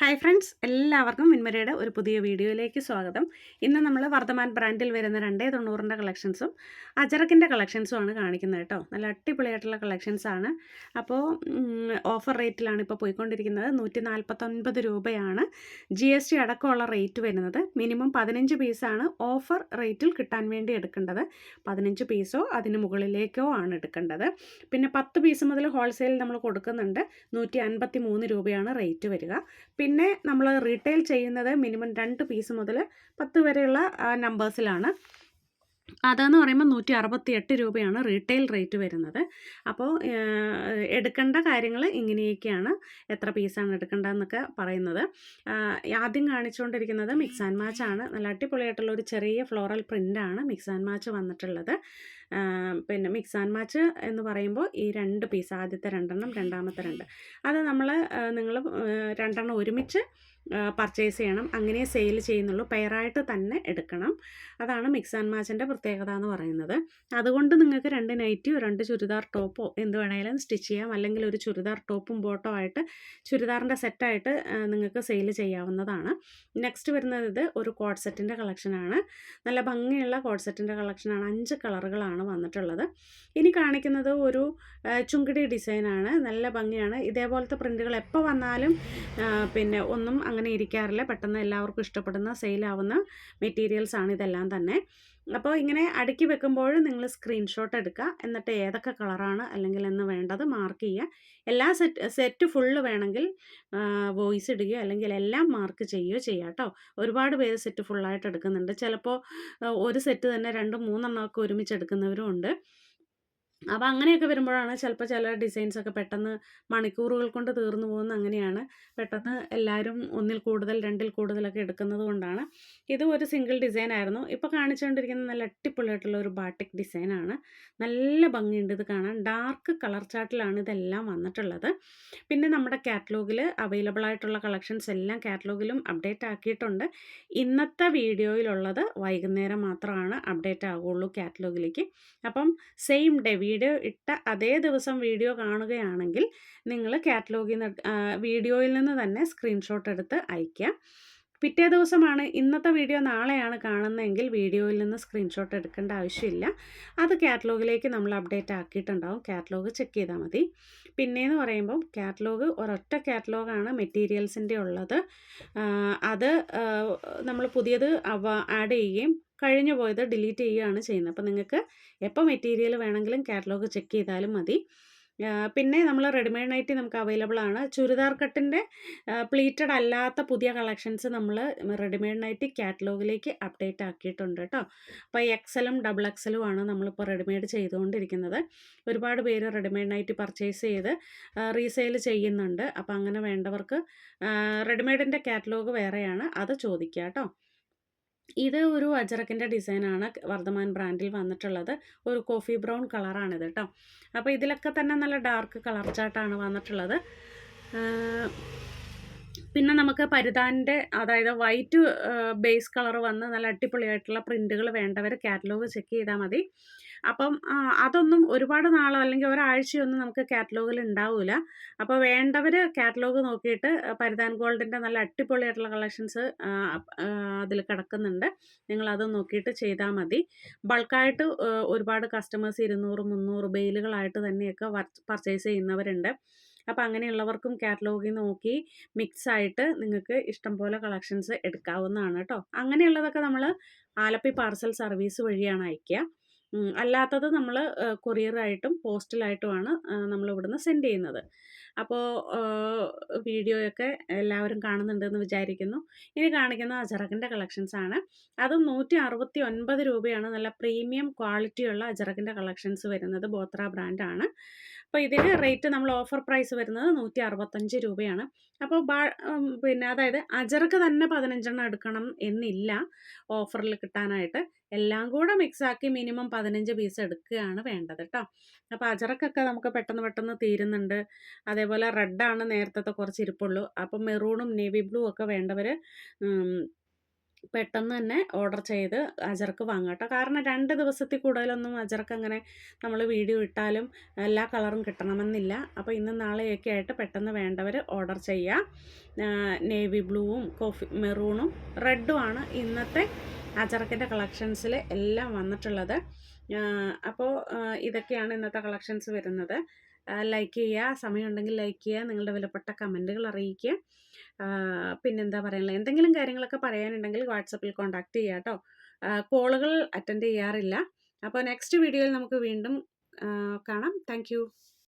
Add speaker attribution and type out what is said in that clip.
Speaker 1: Hi friends എല്ലാവർക്കും മിൻമരയുടെ ഒരു പുതിയ വീഡിയോയിലേക്ക് സ്വാഗതം. ഇന്ന് നമ്മൾ വർദ്ധമാൻ ബ്രാൻഡിൽ വരുന്ന രണ്ടേ തൊണ്ണൂറിന്റെ കളക്ഷൻസും അജറക്കിന്റെ കളക്ഷൻസും ആണ് കാണിക്കുന്നത് കേട്ടോ. നല്ല അടിപൊളിയായിട്ടുള്ള കളക്ഷൻസാണ് അപ്പോൾ ഓഫർ റേറ്റിലാണ് ഇപ്പോൾ പോയിക്കൊണ്ടിരിക്കുന്നത്. നൂറ്റി നാൽപ്പത്തൊൻപത് രൂപയാണ് ജി എസ് ടി അടക്കമുള്ള റേറ്റ് വരുന്നത്. മിനിമം പതിനഞ്ച് പീസാണ് ഓഫർ റേറ്റിൽ കിട്ടാൻ വേണ്ടി എടുക്കേണ്ടത്. പതിനഞ്ച് പീസോ അതിന് മുകളിലേക്കോ ആണ് എടുക്കേണ്ടത്. പിന്നെ പത്ത് പീസ് മുതൽ ഹോൾസെയിൽ നമ്മൾ കൊടുക്കുന്നുണ്ട്. നൂറ്റി രൂപയാണ് റേറ്റ് വരിക. പിന്നെ നമ്മൾ റീറ്റെയിൽ ചെയ്യുന്നത് മിനിമം രണ്ട് പീസ് മുതൽ പത്ത് വരെയുള്ള നമ്പേഴ്സിലാണ് അതെന്ന് പറയുമ്പോൾ നൂറ്റി അറുപത്തി എട്ട് രൂപയാണ് റീറ്റെയിൽ റേറ്റ് വരുന്നത്. അപ്പോൾ എടുക്കേണ്ട കാര്യങ്ങൾ ഇങ്ങനെയൊക്കെയാണ് എത്ര പീസാണ് എടുക്കേണ്ടതെന്നൊക്കെ പറയുന്നത്. ആദ്യം കാണിച്ചുകൊണ്ടിരിക്കുന്നത് മിക്സ് ആൻഡ് മാച്ച് ആണ്. നല്ല അടിപൊളിയായിട്ടുള്ള ഒരു ചെറിയ ഫ്ലോറൽ പ്രിന്റാണ് മിക്സ് ആൻഡ് മാച്ച് വന്നിട്ടുള്ളത്. പിന്നെ മിക്സ് ആൻഡ് മാച്ച് എന്ന് പറയുമ്പോൾ ഈ രണ്ട് പീസ് ആദ്യത്തെ രണ്ടെണ്ണം രണ്ടാമത്തെ രണ്ട്. അത് നമ്മൾ നിങ്ങൾ രണ്ടെണ്ണം ഒരുമിച്ച് പർച്ചേസ് ചെയ്യണം. അങ്ങനെ സെയിൽ ചെയ്യുന്നുള്ളൂ. പെയറായിട്ട് തന്നെ എടുക്കണം. അതാണ് മിക്സ് ആൻഡ് മാച്ചിന്റെ പ്രത്യേകത എന്ന് പറയുന്നത്. അതുകൊണ്ട് നിങ്ങൾക്ക് രണ്ട് നൈറ്റിയോ രണ്ട് ചുരിദാർ ടോപ്പോ എന്ത് വേണമെങ്കിലും സ്റ്റിച്ച് ചെയ്യാം. അല്ലെങ്കിൽ ഒരു ചുരിദാർ ടോപ്പും ബോട്ടോ ആയിട്ട് ചുരിദാറിന്റെ സെറ്റായിട്ട് നിങ്ങൾക്ക് സെയിൽ ചെയ്യാവുന്നതാണ്. നെക്സ്റ്റ് വരുന്നത് ഇത് ഒരു കോഡ് സെറ്റിന്റെ കളക്ഷനാണ് നല്ല ഭംഗിയുള്ള കോഡ് സെറ്റിന്റെ കളക്ഷനാണ് അഞ്ച് കളറുകളാണ് വന്നിട്ടുള്ളത്. ഇനി കാണിക്കുന്നത് ഒരു ചുങ്കിടി ഡിസൈനാണ് നല്ല ഭംഗിയാണ്. ഇതേപോലത്തെ പ്രിന്റുകൾ എപ്പോൾ വന്നാലും പിന്നെ ഒന്നും അങ്ങനെ ഇരിക്കാറില്ല. പെട്ടെന്ന് എല്ലാവർക്കും ഇഷ്ടപ്പെടുന്ന സെയിലാവുന്ന മെറ്റീരിയൽസാണ് ഇതെല്ലാം തന്നെ. അപ്പോൾ ഇങ്ങനെ അടുക്കി വെക്കുമ്പോൾ നിങ്ങൾ സ്ക്രീൻഷോട്ട് എടുക്കുക. എന്നിട്ട് ഏതൊക്കെ കളറാണ് അല്ലെങ്കിൽ എന്ന് വേണ്ടത് മാർക്ക് ചെയ്യുക. എല്ലാ സെറ്റ് സെറ്റ് ഫുള്ള് വേണമെങ്കിൽ വോയിസ് ഇടുകയോ അല്ലെങ്കിൽ എല്ലാം മാർക്ക് ചെയ്യുകയോ ചെയ്യുക കേട്ടോ. ഒരുപാട് പേര് സെറ്റ് ഫുള്ളായിട്ട് എടുക്കുന്നുണ്ട്. ചിലപ്പോൾ ഒരു സെറ്റ് തന്നെ രണ്ടും മൂന്നെണ്ണമൊക്കെ ഒരുമിച്ച് എടുക്കുന്നവരും ഉണ്ട്. അപ്പോൾ അങ്ങനെയൊക്കെ വരുമ്പോഴാണ് ചിലപ്പോൾ ചില ഡിസൈൻസൊക്കെ പെട്ടെന്ന് മണിക്കൂറുകൾ കൊണ്ട് തീർന്നു പോകുന്ന അങ്ങനെയാണ്. പെട്ടെന്ന് എല്ലാവരും ഒന്നിൽ കൂടുതൽ രണ്ടിൽ കൂടുതലൊക്കെ എടുക്കുന്നത് കൊണ്ടാണ്. ഇത് ഒരു സിംഗിൾ ഡിസൈൻ ആയിരുന്നു. ഇപ്പോൾ കാണിച്ചുകൊണ്ടിരിക്കുന്ന നല്ല അട്ടിപ്പൊളിയായിട്ടുള്ള ഒരു ബാട്ടിക് ഡിസൈനാണ് നല്ല ഭംഗിയുണ്ട് ഇത് കാണാൻ. ഡാർക്ക് കളർ ചാർട്ടിലാണ് ഇതെല്ലാം വന്നിട്ടുള്ളത്. പിന്നെ നമ്മുടെ കാറ്റലോഗിൽ അവൈലബിൾ ആയിട്ടുള്ള കളക്ഷൻസ് എല്ലാം കാറ്റലോഗിലും അപ്ഡേറ്റ് ആക്കിയിട്ടുണ്ട്. ഇന്നത്തെ വീഡിയോയിലുള്ളത് വൈകുന്നേരം മാത്രമാണ് അപ്ഡേറ്റ് ആകുള്ളൂ കാറ്റലോഗിലേക്ക് അപ്പം സെയിം ഡേ വീഡിയോ ഇട്ട അതേ ദിവസം വീഡിയോ കാണുകയാണെങ്കിൽ നിങ്ങൾ കാറ്റലോഗിൽ നിന്ന് വീഡിയോയിൽ നിന്ന് തന്നെ സ്ക്രീൻഷോട്ട് എടുത്ത് അയയ്ക്കുക പിറ്റേ ദിവസമാണ് ഇന്നത്തെ വീഡിയോ നാളെയാണ് കാണുന്നതെങ്കിൽ വീഡിയോയിൽ നിന്ന് സ്ക്രീൻഷോട്ട് എടുക്കേണ്ട ആവശ്യമില്ല. അത് കാറ്റലോഗിലേക്ക് നമ്മൾ അപ്ഡേറ്റ് ആക്കിയിട്ടുണ്ടാവും. കാറ്റലോഗ് ചെക്ക് ചെയ്താൽ മതി. പിന്നെയെന്ന് പറയുമ്പം കാറ്റലോഗ് ഒരൊറ്റ കാറ്റലോഗാണ് മെറ്റീരിയൽസിന്റെ ഉള്ളത്. അത് നമ്മൾ പുതിയത് ആഡ് ചെയ്യുകയും കഴിഞ്ഞു പോയത് ഡിലീറ്റ് ചെയ്യുകയാണ് ചെയ്യുന്നത്. അപ്പോൾ നിങ്ങൾക്ക് എപ്പോൾ മെറ്റീരിയൽ വേണമെങ്കിലും കാറ്റലോഗ് ചെക്ക് ചെയ്താലും മതി. പിന്നെ നമ്മൾ റെഡിമെയ്ഡ് നൈറ്റി നമുക്ക് അവൈലബിൾ ആണ്. ചുരിദാർ കട്ടിന്റെ പ്ലീറ്റഡ് അല്ലാത്ത പുതിയ കളക്ഷൻസ് നമ്മൾ റെഡിമെയ്ഡ് നൈറ്റി കാറ്റലോഗിലേക്ക് അപ്ഡേറ്റ് ആക്കിയിട്ടുണ്ട് കേട്ടോ. അപ്പോൾ എക്സലും ഡബിൾ എക്സലും ആണ് നമ്മളിപ്പോൾ റെഡിമെയ്ഡ് ചെയ്തുകൊണ്ടിരിക്കുന്നത്. ഒരുപാട് പേര് റെഡിമെയ്ഡ് നൈറ്റി പർച്ചേസ് ചെയ്ത് റീസെയിൽ ചെയ്യുന്നുണ്ട്. അപ്പോൾ അങ്ങനെ വേണ്ടവർക്ക് റെഡിമെയ്ഡിന്റെ കാറ്റലോഗ് വേറെയാണ്. അത് ചോദിക്കുക കേട്ടോ. ഇത് ഒരു അജറക്കിന്റെ ഡിസൈനാണ് വർദ്ധമാൻ ബ്രാൻഡിൽ വന്നിട്ടുള്ളത്. ഒരു കോഫി ബ്രൗൺ കളറാണിത് കേട്ടോ അപ്പോൾ ഇതിലൊക്കെ തന്നെ നല്ല ഡാർക്ക് കളർ ചാട്ടാണ് വന്നിട്ടുള്ളത്. പിന്നെ നമുക്ക് പരിധാന്റെ അതായത് വൈറ്റ് ബേസ് കളർ വന്ന് നല്ല അടിപൊളിയായിട്ടുള്ള പ്രിന്റുകൾ വേണ്ടവർ കാറ്റലോഗ് ചെക്ക് ചെയ്താൽ മതി. അപ്പം അതൊന്നും ഒരുപാട് നാളോ അല്ലെങ്കിൽ ഒരാഴ്ചയൊന്നും നമുക്ക് കാറ്റലോഗിൽ ഉണ്ടാവില്ല അപ്പോൾ വേണ്ടവർ കാറ്റലോഗ് നോക്കിയിട്ട് പരിധാൻ ഗോൾഡിന്റെ നല്ല അടിപൊളിയായിട്ടുള്ള കളക്ഷൻസ് അതിൽ കിടക്കുന്നുണ്ട്. നിങ്ങളത് നോക്കിയിട്ട് ചെയ്താൽ മതി. ബൾക്കായിട്ട് ഒരുപാട് കസ്റ്റമേഴ്സ് ഇരുന്നൂറ് മുന്നൂറ് ബെയിലുകളായിട്ട് തന്നെയൊക്കെ പർച്ചേസ് ചെയ്യുന്നവരുണ്ട്. അപ്പോൾ അങ്ങനെയുള്ളവർക്കും കാറ്റലോഗിൽ നോക്കി മിക്സ് ആയിട്ട് നിങ്ങൾക്ക് ഇഷ്ടം പോലെ കളക്ഷൻസ് എടുക്കാവുന്നതാണ് കേട്ടോ അങ്ങനെയുള്ളതൊക്കെ നമ്മൾ ആലപ്പി പാർസൽ സർവീസ് വഴിയാണ് അയക്കുക അല്ലാത്തത് നമ്മൾ കൊറിയറായിട്ടും പോസ്റ്റലായിട്ടുമാണ് നമ്മൾ ഇവിടുന്ന് സെൻഡ് ചെയ്യുന്നത്. അപ്പോൾ വീഡിയോയൊക്കെ എല്ലാവരും കാണുന്നുണ്ടെന്ന് വിചാരിക്കുന്നു. ഇനി കാണിക്കുന്ന അജറക്കിന്റെ കളക്ഷൻസ് ആണ്. അതും നൂറ്റി അറുപത്തി ഒൻപത് രൂപയാണ് നല്ല പ്രീമിയം ക്വാളിറ്റിയുള്ള അജറക്കിന്റെ കളക്ഷൻസ് വരുന്നത് ബോത്ര ബ്രാൻഡാണ് അപ്പോൾ ഇതിന് റേറ്റ് നമ്മൾ ഓഫർ പ്രൈസ് വരുന്നത് നൂറ്റി അറുപത്തഞ്ച് രൂപയാണ്. അപ്പോൾ ബാ പിന്നെ അതായത് അജർക്ക് തന്നെ പതിനഞ്ചെണ്ണം എടുക്കണം എന്നില്ല ഓഫറിൽ കിട്ടാനായിട്ട്. എല്ലാം കൂടെ മിക്സാക്കി മിനിമം പതിനഞ്ച് പീസ് എടുക്കുകയാണ് വേണ്ടത് കേട്ടോ അപ്പോൾ അജറക്കൊക്കെ നമുക്ക് പെട്ടെന്ന് പെട്ടെന്ന് തീരുന്നുണ്ട്. അതേപോലെ റെഡാണ് നേരത്തെ കുറച്ച് ഇരിപ്പുള്ളൂ. അപ്പം മെറൂണും നേവി ബ്ലൂ ഒക്കെ വേണ്ടവർ പെട്ടെന്ന് തന്നെ ഓർഡർ ചെയ്ത് അജർക്ക് വാങ്ങാം കേട്ടോ കാരണം രണ്ട് ദിവസത്തിൽ കൂടുതലൊന്നും അജർക്ക് അങ്ങനെ നമ്മൾ വീഡിയോ ഇട്ടാലും എല്ലാ കളറും കിട്ടണമെന്നില്ല. അപ്പോൾ ഇന്ന് നാളെയൊക്കെ ആയിട്ട് പെട്ടെന്ന് വേണ്ടവർ ഓർഡർ ചെയ്യുക നേവി ബ്ലൂവും കോഫി മെറൂണും റെഡുമാണ് ഇന്നത്തെ അജറക്കിന്റെ കളക്ഷൻസിൽ എല്ലാം വന്നിട്ടുള്ളത്. അപ്പോൾ ഇതൊക്കെയാണ് ഇന്നത്തെ കളക്ഷൻസ് വരുന്നത്. ലൈക്ക് ചെയ്യുക സമയമുണ്ടെങ്കിൽ ലൈക്ക് ചെയ്യുക നിങ്ങളുടെ വിലപ്പെട്ട കമന്റുകൾ അറിയിക്കുക. പിന്നെന്താ പറയുന്നത് എന്തെങ്കിലും കാര്യങ്ങളൊക്കെ പറയാനുണ്ടെങ്കിൽ വാട്സപ്പിൽ കോൺടാക്റ്റ് ചെയ്യുക കേട്ടോ. കോളുകൾ അറ്റൻഡ് ചെയ്യാറില്ല. അപ്പോൾ നെക്സ്റ്റ് വീഡിയോയിൽ നമുക്ക് വീണ്ടും കാണാം. താങ്ക്